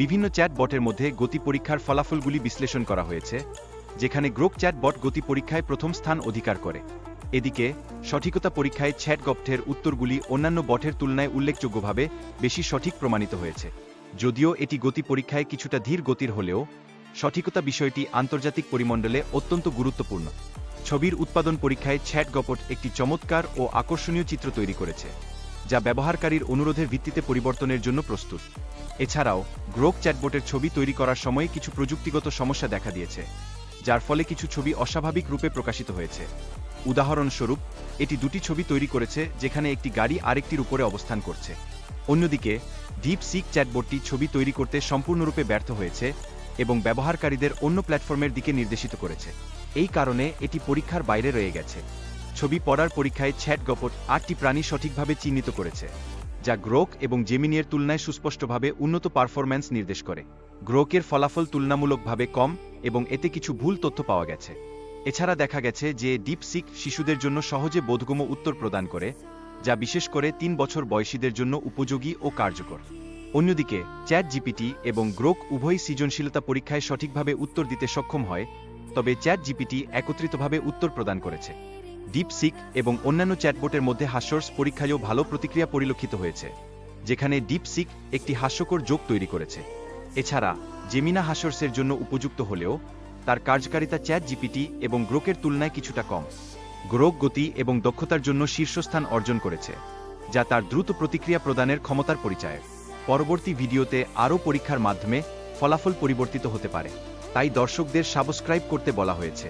বিভিন্ন চ্যাট বটের মধ্যে গতি পরীক্ষার ফলাফলগুলি বিশ্লেষণ করা হয়েছে, যেখানে গ্রোক চ্যাট বট গতি পরীক্ষায় প্রথম স্থান অধিকার করে। এদিকে, সঠিকতা পরীক্ষায় চ্যাট গপ্টের উত্তরগুলি অন্যান্য বটের তুলনায় উল্লেখযোগ্যভাবে বেশি সঠিক প্রমাণিত হয়েছে। যদিও এটি গতি পরীক্ষায় কিছুটা ধীর গতির হলেও, সঠিকতা বিষয়টি আন্তর্জাতিক পরিমণ্ডলে অত্যন্ত গুরুত্বপূর্ণ। ছবির উৎপাদন পরীক্ষায় চ্যাট গপট একটি চমৎকার ও আকর্ষণীয় চিত্র তৈরি করেছে, যা ব্যবহারকারীর অনুরোধের ভিত্তিতে পরিবর্তনের জন্য প্রস্তুত। এছাড়াও, গ্রোক চ্যাটবোটের ছবি তৈরি করার সময় কিছু প্রযুক্তিগত সমস্যা দেখা দিয়েছে, যার ফলে কিছু ছবি অস্বাভাবিক রূপে প্রকাশিত হয়েছে। উদাহরণস্বরূপ, এটি দুটি ছবি তৈরি করেছে যেখানে একটি গাড়ি আরেকটির উপরে অবস্থান করছে। অন্যদিকে ডিপ সিক চ্যাটবোর্ডটি ছবি তৈরি করতে সম্পূর্ণরূপে ব্যর্থ হয়েছে এবং ব্যবহারকারীদের অন্য প্ল্যাটফর্মের দিকে নির্দেশিত করেছে। এই কারণে এটি পরীক্ষার বাইরে রয়ে গেছে। ছবি পড়ার পরীক্ষায় চ্যাট গপট আটটি প্রাণী সঠিকভাবে চিহ্নিত করেছে। যা গ্রোক এবং জেমিনিয়ের তুলনায় সুস্পষ্টভাবে উন্নত পারফরম্যান্স নির্দেশ করে। গ্রোকের ফলাফল তুলনামূলকভাবে কম এবং এতে কিছু ভুল তথ্য পাওয়া গেছে। এছাড়া দেখা গেছে যে ডিপসিক শিশুদের জন্য সহজে বোধগম্য উত্তর প্রদান করে, যা বিশেষ করে তিন বছর বয়সীদের জন্য উপযোগী ও কার্যকর। অন্যদিকে চ্যাট জিপিটি এবং গ্রোক উভয় সৃজনশীলতা পরীক্ষায় সঠিকভাবে উত্তর দিতে সক্ষম হয়, তবে চ্যাট জিপিটি একত্রিতভাবে উত্তর প্রদান করেছে। ডিপসিক এবং অন্যান্য চ্যাটবোটের মধ্যে হাস্যর্স পরীক্ষায়ও ভালো প্রতিক্রিয়া পরিলক্ষিত হয়েছে, যেখানে ডিপসিক একটি হাস্যকর যোগ তৈরি করেছে। এছাড়া জেমিনা হাস্যর্সের জন্য উপযুক্ত হলেও, তার কার্যকারিতা চ্যাট জিপিটি এবং গ্রোকের তুলনায় কিছুটা কম। গ্রোক গতি এবং দক্ষতার জন্য শীর্ষস্থান অর্জন করেছে, যা তার দ্রুত প্রতিক্রিয়া প্রদানের ক্ষমতার পরিচয়। পরবর্তী ভিডিওতে আরও পরীক্ষার মাধ্যমে ফলাফল পরিবর্তিত হতে পারে, তাই দর্শকদের সাবস্ক্রাইব করতে বলা হয়েছে।